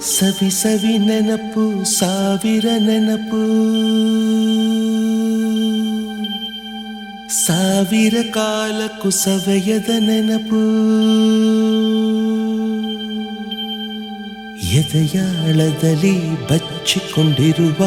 ಸವಿ ಸವಿ ನೆನಪು ಸಾವಿರ ನೆನಪು. ಸಾವಿರ ಕಾಲಕ್ಕೂ ಸವೆಯದ ನೆನಪು. ಎದೆಯಾಳದಲ್ಲಿ ಬಚ್ಚಿಕೊಂಡಿರುವ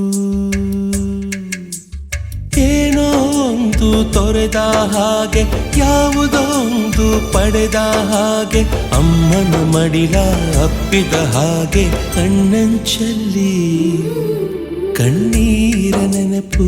ಒಂದು ತೊರೆದ ಹಾಗೆ ಯಾವುದೊಂದು ಪಡೆದ ಹಾಗೆ ಅಮ್ಮನ ಮಡಿಲ ಅಪ್ಪಿದ ಹಾಗೆ ಕಣ್ಣಂಚಲ್ಲಿ ಕಣ್ಣೀರ ನೆನಪು.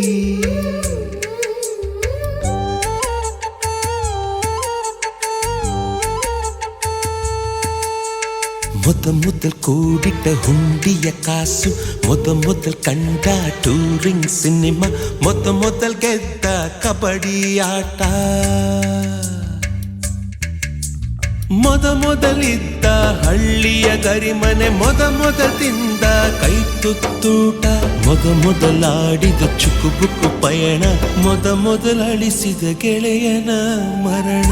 ಮೊದ முதல் ಕೂಡಿಟ್ಟ ಹುಂಡಿಯ ಕಾಸು, ಮೊದ ಮೊದಲ್ ಕಂಡ ಟೂರಿಂಗ್ ಸಿನಿಮಾ ಮೊದ முதல் ಕಬಡ್ಡಿ ಆಟ. ಮೊದ ಮೊದಲಿದ್ದ ಹಳ್ಳಿಯ ಗರಿಮನೆ, ಮೊದ ಮೊದಲಿಂದ ಕೈ ತುತ್ತೂಟ. ಮೊದ ಮೊದಲಾಡಿದ ಚುಕುಬುಕು ಪಯಣ, ಮೊದ ಮೊದಲಳಿಸಿದ ಗೆಳೆಯನ ಮರಣ.